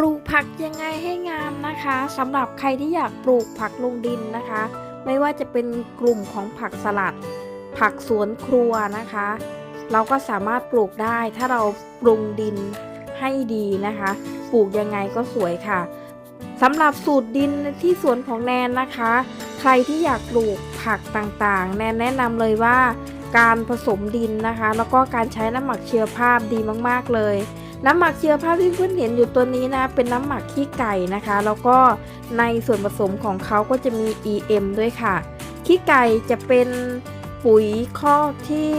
ลูกผักยังไงให้งามนะคะสำหรับใครที่อยากปลูกผักลงดินนะคะ ไม่ว่าจะเป็นกลุ่มของผักสลัด ผักสวนครัวนะคะ เราก็สามารถปลูกได้ถ้าเราปรุงดินให้ดีนะคะ ปลูกยังไงก็สวยค่ะสำหรับสูตรดินที่สวนของแนนนะคะ ใครที่อยากปลูกผักต่างๆ แนนแนะนำเลยว่าการผสมดินนะคะ แล้วก็การใช้น้ำหมักเชื้อภาพดีมากๆเลย น้ำหมักเชื้อภาพที่เพื่อนเห็นอยู่ตัวนี้นะ เป็นน้ำหมักขี้ไก่นะคะ แล้วก็ในส่วนผสมของเขาก็จะมี EM ด้วยค่ะ ขี้ไก่จะเป็นปุ๋ยข้อกที่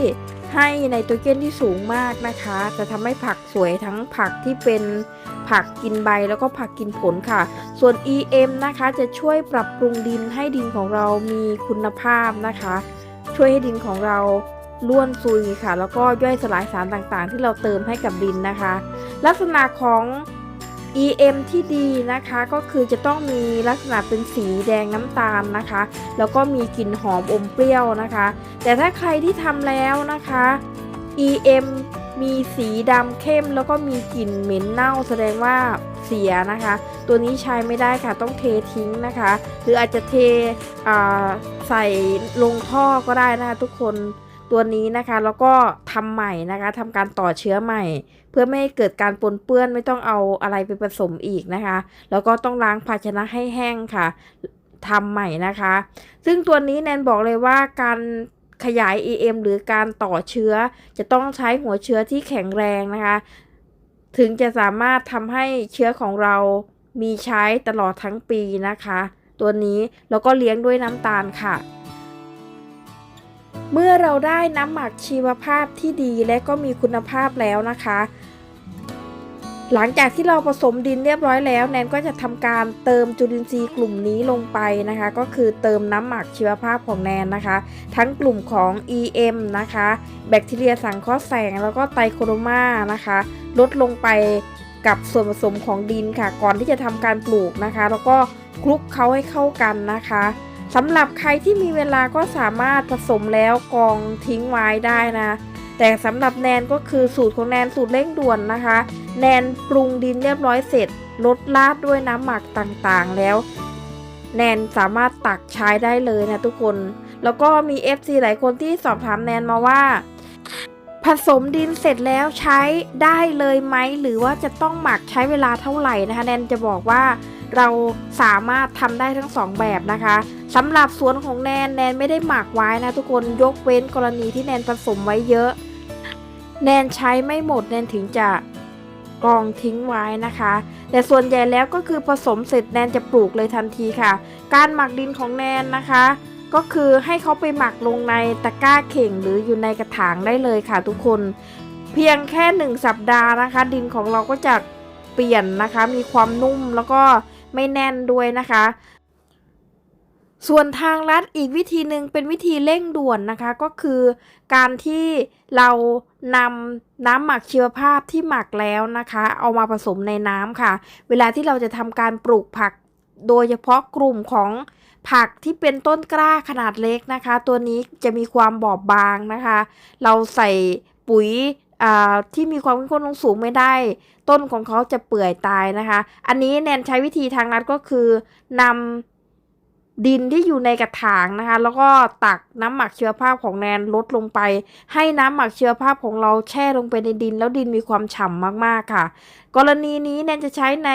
ให้ไนโตรเจนที่สูงมากนะคะ จะทำให้ผักสวยทั้งผักที่เป็นผักกินใบแล้วก็ผักกินผลค่ะ ส่วน EM นะคะจะช่วยปรับปรุงดินให้ดินของเรามีคุณภาพนะคะ ช่วยให้ดินของเรา ล้วนซุยค่ะ แล้วก็ย่อยสลายสารต่างๆ ที่เราเติมให้กับดินนะคะ ลักษณะของ EM ที่ดีนะคะก็คือจะต้องมีลักษณะเป็นสีแดงน้ำตาลนะคะ แล้วก็มีกลิ่นหอมอมเปรี้ยวนะคะ แต่ถ้าใครที่ทำแล้วนะคะ EM มีสีดำเข้มแล้วก็มีกลิ่นเหม็นเน่าแสดงว่าเสียนะคะ ตัวนี้ใช้ไม่ได้ค่ะต้องเททิ้งนะคะ หรืออาจจะเทใส่ลงท่อก็ได้นะคะทุกคน ตัวนี้นะคะแล้วก็ทำใหม่นะคะทำการต่อเชื้อใหม่ เพื่อไม่ให้เกิดการปนเปื้อนไม่ต้องเอาอะไรไปผสมอีกนะคะ แล้วก็ต้องล้างภาชนะให้แห้งค่ะทำใหม่นะคะ ซึ่งตัวนี้แนนบอกเลยว่าการขยาย EM หรือการต่อเชื้อ จะต้องใช้หัวเชื้อที่แข็งแรงนะคะ ถึงจะสามารถทำให้เชื้อของเรามีใช้ตลอดทั้งปีนะคะ ตัวนี้แล้วก็เลี้ยงด้วยน้ำตาลค่ะ เมื่อเราได้น้ำหมักชีวภาพที่ดีและก็มีคุณภาพแล้วนะคะ หลังจากที่เราผสมดินเรียบร้อยแล้วแนนก็จะทำการเติมจุลินทรีย์กลุ่มนี้ลงไปนะคะ ก็คือเติมน้ำหมักชีวภาพของแนนนะคะ ทั้งกลุ่มของ EM นะคะ แบคทีเรียสังเคราะห์แสง แล้วก็ไตโครมานะคะ ลดลงไปกับส่วนผสมของดินค่ะ ก่อนที่จะทำการปลูกนะคะ แล้วก็คลุกเขาให้เข้ากันนะคะ สำหรับใครที่มีเวลาก็สามารถผสมแล้วกองทิ้งไว้ได้นะ แต่สำหรับแนนก็คือสูตรของแนนสูตรเร่งด่วนนะคะ แนนปรุงดินเรียบร้อยเสร็จลดราดด้วยน้ำหมักต่างๆแล้ว แนนสามารถตักใช้ได้เลยนะทุกคน แล้วก็มี FC หลายคนที่สอบถามแนนมาว่า ผสมดินเสร็จแล้วใช้ได้เลยไหมหรือว่าจะต้องหมักใช้เวลาเท่าไหร่นะคะ แนนจะบอกว่า เราสามารถทำได้ทั้งสองแบบนะคะสำหรับสวนของแนนแนนไม่ได้หมักไว้นะทุกคนยกเว้นกรณีที่แนนผสมไว้เยอะ แนนใช้ไม่หมดแนนถึงจะกองทิ้งไว้นะคะ แต่ส่วนใหญ่แล้วก็คือผสมเสร็จแนนจะปลูกเลยทันทีค่ะ การหมักดินของแนนนะคะ ก็คือให้เขาไปหมักลงในตะกร้าเข่งหรืออยู่ในกระถางได้เลยค่ะ ทุกคนเพียงแค่หนึ่งสัปดาห์นะคะ ดินของเราก็จะเปลี่ยนนะคะ มีความนุ่มแล้วก็ ไม่แน่นด้วยนะคะ ส่วนทางลัดอีกวิธีหนึ่งเป็นวิธีเร่งด่วนนะคะ ก็คือการที่เรานำน้ำหมักชีวภาพที่หมักแล้วนะคะ เอามาผสมในน้ำค่ะ เวลาที่เราจะทำการปลูกผัก โดยเฉพาะกลุ่มของผักที่เป็นต้นกล้าขนาดเล็กนะคะ ตัวนี้จะมีความบอบบางนะคะ เราใส่ปุ๋ย ที่มีความเข้มข้นลงสูงไม่ได้ ต้นของเขาจะเปื่อยตายนะคะ อันนี้แนนใช้วิธีทางลัดก็คือนำดินที่อยู่ในกระถางนะคะ แล้วก็ตักน้ำหมักเชื้อภาพของแนนลดลงไป ให้น้ำหมักเชื้อภาพของเราแช่ลงไปในดิน แล้วดินมีความฉ่ำมากๆค่ะ กรณีนี้แนนจะใช้ใน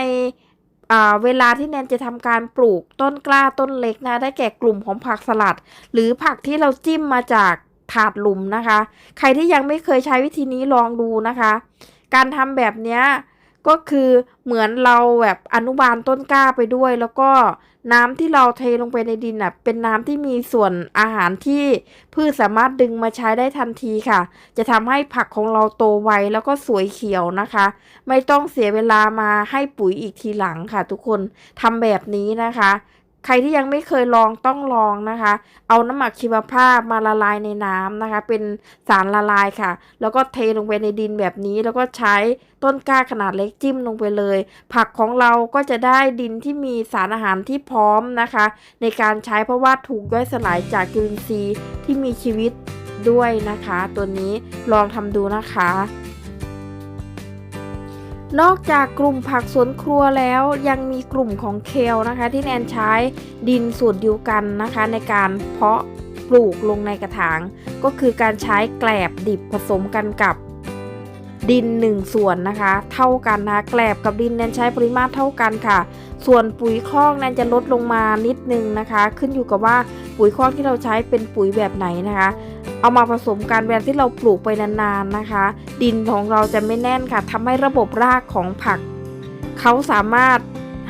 เวลาที่แนนจะทำการปลูกต้นกล้าต้นเล็กนะ ได้แก่กลุ่มของผักสลัด หรือผักที่เราจิ้มมาจาก ถาดหลุมนะคะ ใครที่ยังไม่เคยใช้วิธีนี้ลองดูนะคะ การทำแบบนี้ก็คือเหมือนเราแบบอนุบาลต้นกล้าไปด้วย แล้วก็น้ำที่เราเทลงไปในดินอะเป็นน้ำที่มีส่วนอาหารที่พืชสามารถดึงมาใช้ได้ทันทีค่ะ จะทำให้ผักของเราโตไวแล้วก็สวยเขียวนะคะ ไม่ต้องเสียเวลามาให้ปุ๋ยอีกทีหลังค่ะ ทุกคนทำแบบนี้นะคะ ใครที่ยังไม่เคยลองต้องลองนะคะ เอาน้ำหมักชีวภาพมาละลายในน้ำนะคะ เป็นสารละลายค่ะ แล้วก็เทลงไปในดินแบบนี้ แล้วก็ใช้ต้นกล้าขนาดเล็กจิ้มลงไปเลย ผักของเราก็จะได้ดินที่มีสารอาหารที่พร้อมนะคะ ในการใช้เพราะว่าถูกย่อยสลายจากจุลินทรีย์ที่มีชีวิตด้วยนะคะ ตัวนี้ลองทำดูนะคะ นอกจากกลุ่มผักสวนครัวแล้วยังมีกลุ่มของเคลนะคะ ที่แนนใช้ดินสูตรเดียวกันนะคะ ในการเพาะปลูกลงในกระถาง ก็คือการใช้แกลบดิบผสมกันกับดินหนึ่งส่วนนะคะ เท่ากันนะแกลบกับดินแนนใช้ปริมาตรเท่ากันค่ะ ส่วนปุ๋ยคอกแนนจะลดลงมานิดนึงนะคะ ขึ้นอยู่กับว่าปุ๋ยคอกที่เราใช้เป็นปุ๋ยแบบไหนนะคะ เอามาผสมกันเวลาที่เราปลูกไปนานๆนะคะ ดินของเราจะไม่แน่นค่ะทำให้ระบบรากของผัก เขาสามารถ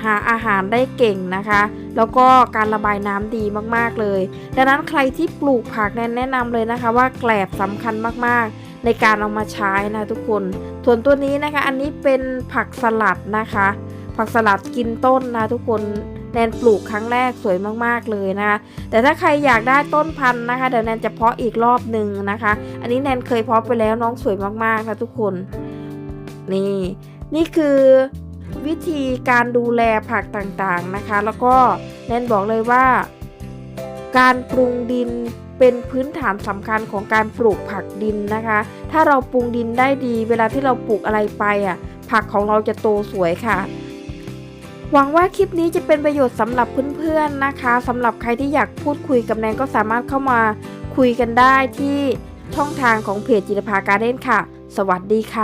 หาอาหารได้เก่งนะคะ แล้วก็การระบายน้ำดีมากๆเลย ดังนั้นใครที่ปลูกผักแนนแนะนำเลยนะคะ ว่าแกลบสำคัญมากๆ ในการเอามาใช้นะทุกคนส่วนตัวนี้นะคะ อันนี้เป็นผักสลัดนะคะ ผักสลัดกินต้นนะทุกคน แนนปลูกครั้งแรกสวยมากๆเลยนะคะแต่ถ้าใครอยากได้ต้นพันธุ์นะคะเดี๋ยวแนนจะเพาะอีกรอบหนึ่งนะคะ อันนี้แนนเคยเพาะไปแล้วน้องสวยมากๆนะทุกคนนี่นี่คือวิธีการดูแลผักต่างๆนะคะ แล้วก็แนนบอกเลยว่า การปรุงดินเป็นพื้นฐานสำคัญของการปลูกผักดินนะคะ ถ้าเราปรุงดินได้ดี เวลาที่เราปลูกอะไรไปอะผักของเราจะโตสวยค่ะ หวังว่าคลิปนี้จะเป็นประโยชน์สำหรับเพื่อนๆนะคะสำหรับใครที่อยากพูดคุยกับแนนก็สามารถเข้ามาคุยกันได้ที่ช่องทางของเพจจิรภาการเด่นค่ะ สวัสดีค่ะ